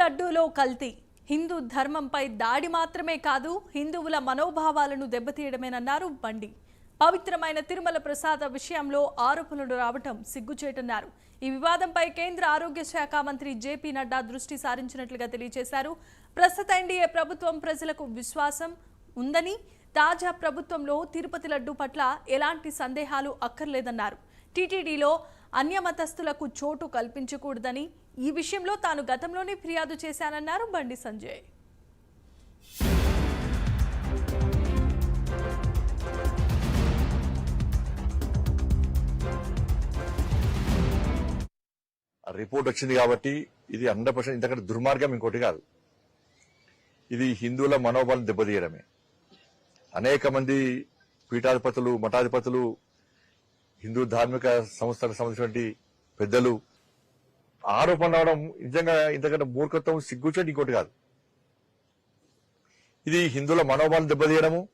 లడ్డూలో కల్తీ. హిందూ ధర్మంపై దాడి మాత్రమే కాదు హిందువుల మనోభావాలను దెబ్బతీయడమేనన్నారు బండి. పవిత్రమైన తిరుమల ప్రసాద విషయంలో ఆరోపణలు రావటం సిగ్గుచేటన్నారు. ఈ వివాదంపై కేంద్ర ఆరోగ్య శాఖ మంత్రి జేపీ నడ్డా దృష్టి సారించినట్లుగా తెలియజేశారు ప్రస్తుత ఎన్డీఏ ప్రభుత్వం ప్రజలకు విశ్వాసం ఉందని తాజా ప్రభుత్వంలో తిరుపతి లడ్డు పట్ల ఎలాంటి సందేహాలు అక్కర్లేదన్నారు. టీటీడీలో అన్యమతస్థులకు చోటు కల్పించకూడదని ఈ విషయంలో తాను గతంలోనే ఫిర్యాదు చేశానన్నారు బండి సంజయ్. రిపోర్ట్ వచ్చింది కాబట్టి ఇది హండ్రెడ్ పర్సెంట్ ఇంతకంటే దుర్మార్గం ఇంకోటి కాదు. ఇది హిందువుల మనోబలం దెబ్బతీయడమే. అనేక మంది పీఠాధిపతులు మఠాధిపతులు హిందూ ధార్మిక సంస్థలకు సంబంధించినటువంటి పెద్దలు ఆరోపణ రావడం నిజంగా ఇంతకంటే మూర్ఖత్వం సిగ్గుచేటి ఇంకోటి కాదు. ఇది హిందువుల మనోబలం దెబ్బతీయడము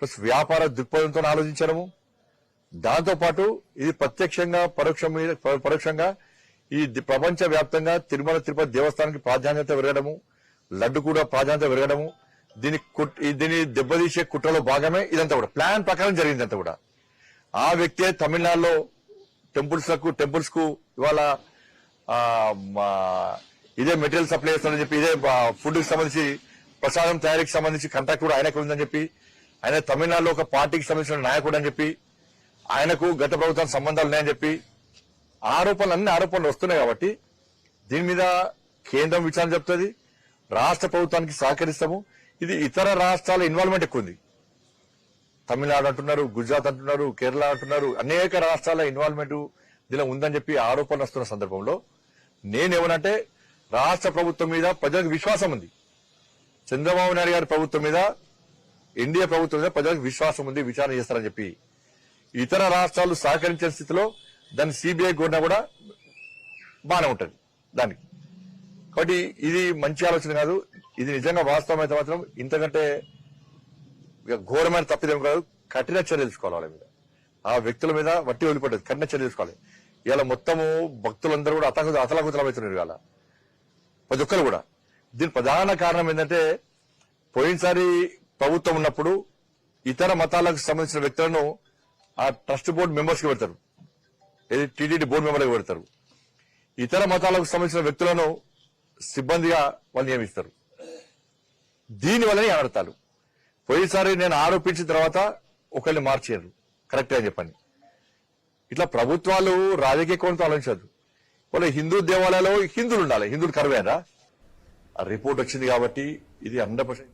ప్లస్ వ్యాపార దృక్పథంతో ఆలోచించడము. దాంతో పాటు ఇది ప్రత్యక్షంగా పరోక్షం మీద పరోక్షంగా ఈ ప్రపంచ వ్యాప్తంగా తిరుమల తిరుపతి దేవస్థానానికి ప్రాధాన్యత పెరగడము లడ్డు కూడా ప్రాధాన్యత పెరగడము. దీని కుట్- దీన్ని దెబ్బతీసే కుట్రలో భాగమే ఇదంతా కూడా. ప్లాన్ ప్రకారం జరిగింది అంతా కూడా. ఆ వ్యక్తే తమిళనాడులో టెంపుల్స్లకు టెంపుల్స్కు ఇవాళ ఇదే మెటీరియల్ సప్లై చేస్తానని చెప్పి ఇదే ఫుడ్కి సంబంధించి ప్రసాదం తయారీకి సంబంధించి కాంట్రాక్ట్ కూడా ఆయనకు ఉందని చెప్పి ఆయన తమిళనాడులో ఒక పార్టీకి సంబంధించిన నాయకుడు అని చెప్పి ఆయనకు గత ప్రభుత్వానికి సంబంధాలు ఉన్నాయని చెప్పి ఆరోపణలు అన్ని ఆరోపణలు వస్తున్నాయి కాబట్టి దీని మీద కేంద్రం విచారణ చెప్తుంది రాష్ట్ర ప్రభుత్వానికి సహకరిస్తాము. ఇది ఇతర రాష్ట్రాల ఇన్వాల్వ్మెంట్ ఎక్కువ ఉంది. తమిళనాడు అంటున్నారు గుజరాత్ అంటున్నారు కేరళ అంటున్నారు అనేక రాష్ట్రాల ఇన్వాల్వ్మెంట్ దీనిలో ఉందని చెప్పి ఆరోపణలు వస్తున్న సందర్భంలో నేనేమనంటే రాష్ట్ర ప్రభుత్వం మీద ప్రజలకు విశ్వాసం ఉంది. చంద్రబాబు నాయుడు గారి ప్రభుత్వం మీద ఎన్డీఏ ప్రభుత్వం మీద ప్రజలకు విశ్వాసం ఉంది విచారణ చేస్తారని చెప్పి. ఇతర రాష్ట్రాలు సహకరించిన స్థితిలో దాన్ని సిబిఐ కోరినా కూడా బాగానే ఉంటుంది దానికి. కాబట్టి ఇది మంచి ఆలోచన కాదు ఇది నిజంగా వాస్తవం అయితే మాత్రం ఇంతకంటే ఇక ఘోరమైన తప్పిదేం కాదు కఠిన చర్యలు తీసుకోవాలి వాళ్ళ మీద. ఆ వ్యక్తుల మీద వట్టి వదిలిపడ్డది కఠిన చర్య తీసుకోవాలి. ఇవాళ మొత్తము భక్తులందరూ కూడా అతకు అతలకుతలమవుతున్నారు ఇవాళ. ప్రతి ఒక్కరు కూడా. దీని ప్రధాన కారణం ఏంటంటే పోయినసారి ప్రభుత్వం ఉన్నప్పుడు ఇతర మతాలకు సంబంధించిన వ్యక్తులను ఆ ట్రస్ట్ బోర్డు మెంబర్స్కి పెడతారు. ఏది? టీటీడీ బోర్డు మెంబర్లకు పెడతారు. ఇతర మతాలకు సంబంధించిన వ్యక్తులను సిబ్బందిగా వాళ్ళు నియమిస్తారు. దీని వల్లనే ఆడతారు. పోయినసారి నేను ఆరోపించిన తర్వాత ఒకరిని మార్చారు కరెక్టే అని చెప్పండి. ఇట్లా ప్రభుత్వాలు రాజకీయ కోణంతో ఆలోచించదు. వాళ్ళ హిందూ దేవాలయాల్లో హిందువులు ఉండాలి. హిందువులు కరువేరా ఆ రిపోర్ట్ వచ్చింది కాబట్టి ఇది హండ్రెడ్ పర్సెంట్